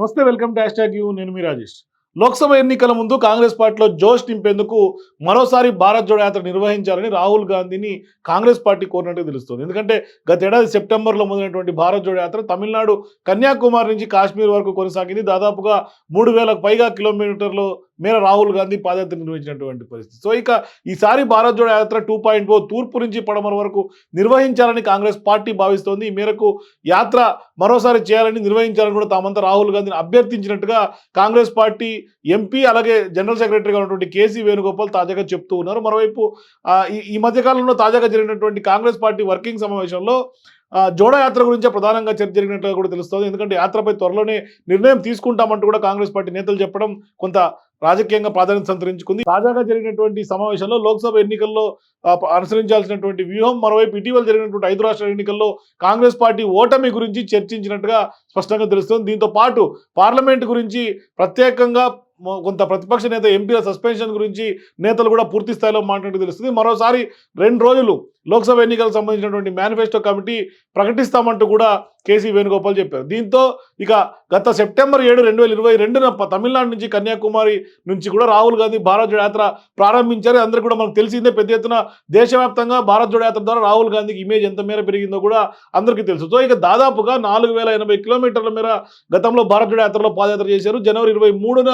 నమస్తే welcome to hashtag you. నేను మీ రాజేష్. లోక్సభ ఎన్నికల ముందు కాంగ్రెస్ పార్టీలో జోష్ నింపేందుకు మరోసారి భారత్ జోడో యాత్ర నిర్వహించాలని రాహుల్ గాంధీని కాంగ్రెస్ పార్టీ కోరినట్టు తెలుస్తుంది. ఎందుకంటే గతేడాది సెప్టెంబర్లో మొదలైనటువంటి భారత్ జోడో యాత్ర తమిళనాడు కన్యాకుమారి నుంచి కాశ్మీర్ వరకు కొనసాగింది. దాదాపుగా మూడు వేలకు పైగా కిలోమీటర్లు మేర రాహుల్ గాంధీ పాదయాత్ర నిర్వహించినటువంటి పరిస్థితి. సో ఇక ఈసారి Bharat Jodo Yatra two point four తూర్పు నుంచి పడమర వరకు నిర్వహించాలని కాంగ్రెస్ పార్టీ భావిస్తోంది. ఈ మేరకు యాత్ర మరోసారి చేయాలని నిర్వహించాలని కూడా తామంతా రాహుల్ గాంధీని అభ్యర్థించినట్టుగా కాంగ్రెస్ పార్టీ ఎంపీ అలాగే జనరల్ సెక్రటరీగా ఉన్నటువంటి కేసీ వేణుగోపాల్ తాజాగా చెప్తూ ఉన్నారు. మరోవైపు ఈ ఈ మధ్యకాలంలో తాజాగా జరిగినటువంటి కాంగ్రెస్ పార్టీ వర్కింగ్ సమావేశంలో ఆ, జోడో యాత్ర గురించే ప్రధానంగా చర్చ జరిగినట్టుగా కూడా తెలుస్తోంది. ఎందుకంటే యాత్రపై త్వరలోనే నిర్ణయం తీసుకుంటామంటూ కూడా కాంగ్రెస్ పార్టీ నేతలు చెప్పడం కొంత రాజకీయంగా ప్రాధాన్యత సంతరించుకుంది. తాజాగా జరిగినటువంటి సమావేశంలో లోక్సభ ఎన్నికల్లో అనుసరించాల్సినటువంటి వ్యూహం మరోవైపు ఇటీవల జరిగినటువంటి ఐదు రాష్ట్ర ఎన్నికల్లో కాంగ్రెస్ పార్టీ ఓటమి గురించి చర్చించినట్టుగా స్పష్టంగా తెలుస్తుంది. దీంతో పాటు పార్లమెంట్ గురించి ప్రత్యేకంగా కొంత ప్రతిపక్ష నేత ఎంపీల సస్పెన్షన్ గురించి నేతలు కూడా పూర్తి స్థాయిలో మాట్లాడుతూ తెలుస్తుంది. మరోసారి రెండు రోజులు లోక్సభ ఎన్నికలకు సంబంధించినటువంటి మేనిఫెస్టో కమిటీ ప్రకటిస్తామంటూ కూడా కేసీ వేణుగోపాల్ చెప్పారు. దీంతో ఇక గత సెప్టెంబర్ ఏడు రెండు వేల ఇరవై రెండున తమిళనాడు నుంచి కన్యాకుమారి నుంచి కూడా రాహుల్ గాంధీ భారత్ జోడో యాత్ర ప్రారంభించారు. అందరికీ కూడా మనకు తెలిసిందే పెద్ద ఎత్తున దేశవ్యాప్తంగా భారత్ జోడో యాత్ర ద్వారా రాహుల్ గాంధీకి ఇమేజ్ ఎంత మేర పెరిగిందో కూడా అందరికీ తెలుసు. సో ఇక దాదాపుగా నాలుగు వేల ఎనభై కిలోమీటర్ల మేర గతంలో భారత్ జోడో యాత్రలో పాదయాత్ర చేశారు. జనవరి ఇరవై మూడున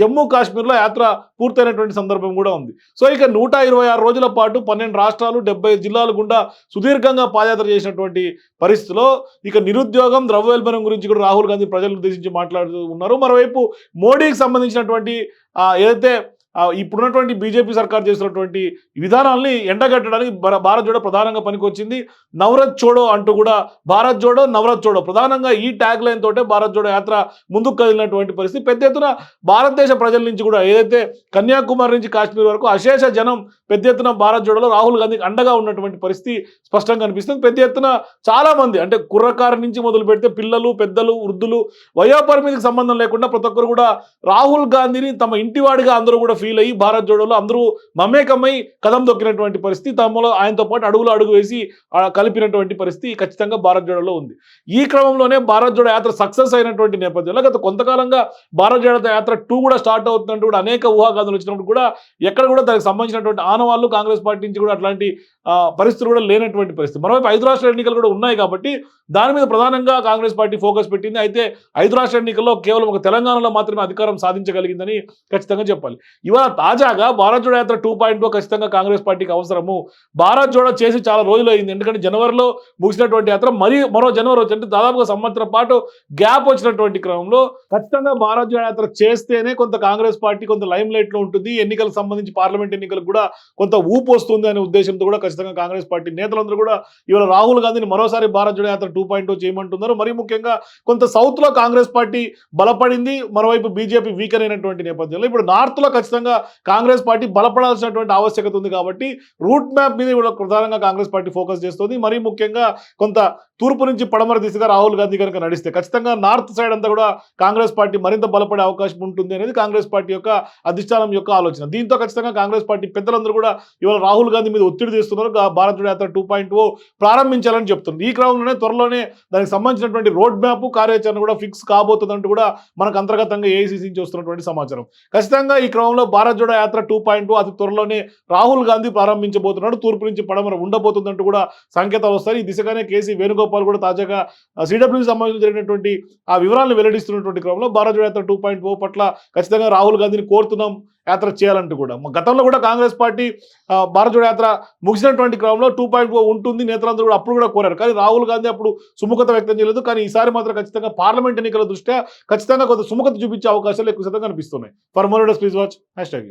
జమ్మూ కాశ్మీర్లో యాత్ర పూర్తయినటువంటి సందర్భం కూడా ఉంది. సో ఇక నూట ఇరవై ఆరు రోజుల పాటు పన్నెండు రాష్ట్రాలు డెబ్బై జిల్లాలు గుండా సుదీర్ఘంగా పాదయాత్ర చేసినటువంటి పరిస్థితిలో ఇక నిరుద్యోగం ద్రవ్యోల్బణం గురించి కూడా రాహుల్ గాంధీ ప్రజలు ఉద్దేశించి మాట్లాడుతూ ఉన్నారు. మరోవైపు మోడీకి సంబంధించినటువంటి ఏదైతే ఇప్పుడున్నటువంటి బీజేపీ సర్కార్ చేస్తున్నటువంటి విధానాల్ని ఎండగట్టడానికి భారత్ జోడో ప్రధానంగా పనికొచ్చింది నవరత్ చోడో అంటూ కూడా భారత్ జోడో నవరత్ చోడో ప్రధానంగా ఈ ట్యాగ్ లైన్ తోటే భారత్ జోడో యాత్ర ముందుకు కదిలినటువంటి పరిస్థితి. పెద్ద ఎత్తున భారతదేశ ప్రజల నుంచి కూడా ఏదైతే కన్యాకుమారి నుంచి కాశ్మీర్ వరకు అశేష జనం పెద్ద ఎత్తున భారత్ జోడోలో రాహుల్ గాంధీకి అండగా ఉన్నటువంటి పరిస్థితి స్పష్టంగా కనిపిస్తుంది. పెద్ద ఎత్తున చాలా మంది అంటే కుర్రకారు నుంచి మొదలు పెడితే పిల్లలు పెద్దలు వృద్ధులు వయోపరిమితికి సంబంధం లేకుండా ప్రతి ఒక్కరు కూడా రాహుల్ గాంధీని తమ ఇంటివాడిగా అందరూ కూడా ఫీల్ అయ్యి భారత్ జోడోలో అందరూ మమేకమై కదం దొక్కినటువంటి పరిస్థితి. తమలో ఆయనతో పాటు అడుగులు అడుగు వేసి కలిపినటువంటి పరిస్థితి ఖచ్చితంగా భారత్ జోడోలో ఉంది. ఈ క్రమంలోనే భారత్ జోడో యాత్ర సక్సెస్ అయినటువంటి నేపథ్యంలో గత కొంతకాలంగా భారత్ జోడో యాత్ర టూ కూడా స్టార్ట్ అవుతున్నట్టు కూడా అనేక ఊహాగానాలు వచ్చినప్పుడు కూడా ఎక్కడ కూడా దానికి సంబంధించినటువంటి ఆనవాళ్ళు కాంగ్రెస్ పార్టీ నుంచి కూడా అట్లాంటి పరిస్థితులు కూడా లేనటువంటి పరిస్థితి. మరోవైపు ఐదు రాష్ట్ర ఎన్నికలు కూడా ఉన్నాయి కాబట్టి దాని మీద ప్రధానంగా కాంగ్రెస్ పార్టీ ఫోకస్ పెట్టింది. అయితే ఐదు రాష్ట్ర ఎన్నికల్లో కేవలం ఒక తెలంగాణలో మాత్రమే అధికారం సాధించగలిగిందని ఖచ్చితంగా చెప్పాలి. ఇవాళ తాజాగా భారత్ జోడో యాత్ర టూ పాయింట్ ఖచ్చితంగా కాంగ్రెస్ పార్టీకి అవసరము. భారత్ జోడో చేసి చాలా రోజులు అయింది. ఎందుకంటే జనవరిలో ముగిసినటువంటి యాత్ర మరీ మరో జనవరి వచ్చి అంటే దాదాపుగా సంవత్సరం పాటు గ్యాప్ వచ్చినటువంటి క్రమంలో ఖచ్చితంగా భారత్ జోడో యాత్ర చేస్తేనే కొంత కాంగ్రెస్ పార్టీ కొంత లైమ్ లైట్లో ఉంటుంది. ఎన్నికలకు సంబంధించి పార్లమెంట్ ఎన్నికలకు కూడా కొంత ఊపు వస్తుంది అనే ఉద్దేశంతో కూడా ఖచ్చితంగా కాంగ్రెస్ పార్టీ నేతలందరూ కూడా ఇవాళ రాహుల్ గాంధీని మరోసారి భారత్ జోడో యాత్ర టూ పాయింట్ చేయమంటున్నారు. మరీ ముఖ్యంగా కొంత సౌత్లో కాంగ్రెస్ పార్టీ బలపడింది. మరోవైపు బీజేపీ వీకర్ అయినటువంటి నేపథ్యంలో. ఇప్పుడు నార్త్లో ఖచ్చితంగా కాంగ్రెస్ పార్టీ బలపడాల్సినటువంటి ఆవశ్యకత ఉంది కాబట్టి రూట్ మ్యాప్ మీద కూడా ప్రధానంగా కాంగ్రెస్ పార్టీ ఫోకస్ చేస్తుంది. మరీ ముఖ్యంగా కొంత తూర్పు నుంచి పడమర దిశగా రాహుల్ గాంధీ కనుక నడిస్తే ఖచ్చితంగా నార్త్ సైడ్ అంతా కూడా కాంగ్రెస్ పార్టీ మరింత బలపడే అవకాశం ఉంటుంది అనేది కాంగ్రెస్ పార్టీ యొక్క అధిష్టానం యొక్క ఆలోచన. దీంతో ఖచ్చితంగా కాంగ్రెస్ పార్టీ పెద్దలందరూ కూడా ఇవాళ రాహుల్ గాంధీ మీద ఒత్తిడి చేస్తున్నారు భారత్ యాత్ర టూ పాయింట్ ఓ ప్రారంభించాలని చెప్తుంది ఈ క్రమంలోనే త్వరలోనే దానికి సంబంధించినటువంటి రోడ్ మ్యాప్ కార్యాచరణ కూడా ఫిక్స్ కాబోతుందంటూ కూడా మనకు అంతర్గతంగా ఏఐసీసీ నుంచి వస్తున్నటువంటి సమాచారం. ఖచ్చితంగా ఈ క్రమంలో భారత్ జోడో యాత్ర టూ పాయింట్ అతి త్వరలోనే రాహుల్ గాంధీ ప్రారంభించబోతున్నాడు. తూర్పు నుంచి పడమర ఉండబోతుందంటూ కూడా సంకేతాలు వస్తాయి. ఈ దిశగానే కేసీ వేణుగోపాల్ కూడా తాజాగా సిడబ్ల్యూకి సంబంధించి జరిగినటువంటి ఆ వివరాలను వెల్లడిస్తున్నటువంటి క్రమంలో భారత్ జోడో యాత్ర టూ పాయింట్ ఓ పట్ల ఖచ్చితంగా రాహుల్ గాంధీని కోరుతున్నాం యాత్ర చేయాలంటూ కూడా. గతంలో కూడా కాంగ్రెస్ పార్టీ భారత భారత్ జోడో యాత్ర ముగిసినటువంటి క్రమంలో టూ పాయింట్ ఓ ఉంటుంది నేతలందరూ కూడా అప్పుడు కూడా కోరారు. కానీ రాహుల్ గాంధీ అప్పుడు సుముఖత వ్యక్తం చేయలేదు. కానీ ఈసారి మాత్రం ఖచ్చితంగా పార్లమెంట్ ఎన్నికల దృష్ట్యా ఖచ్చితంగా కొంత సుముఖత చూపించే అవకాశాలు ఎక్కువ శాతం కనిపిస్తున్నాయి. For more please watch. Hash tag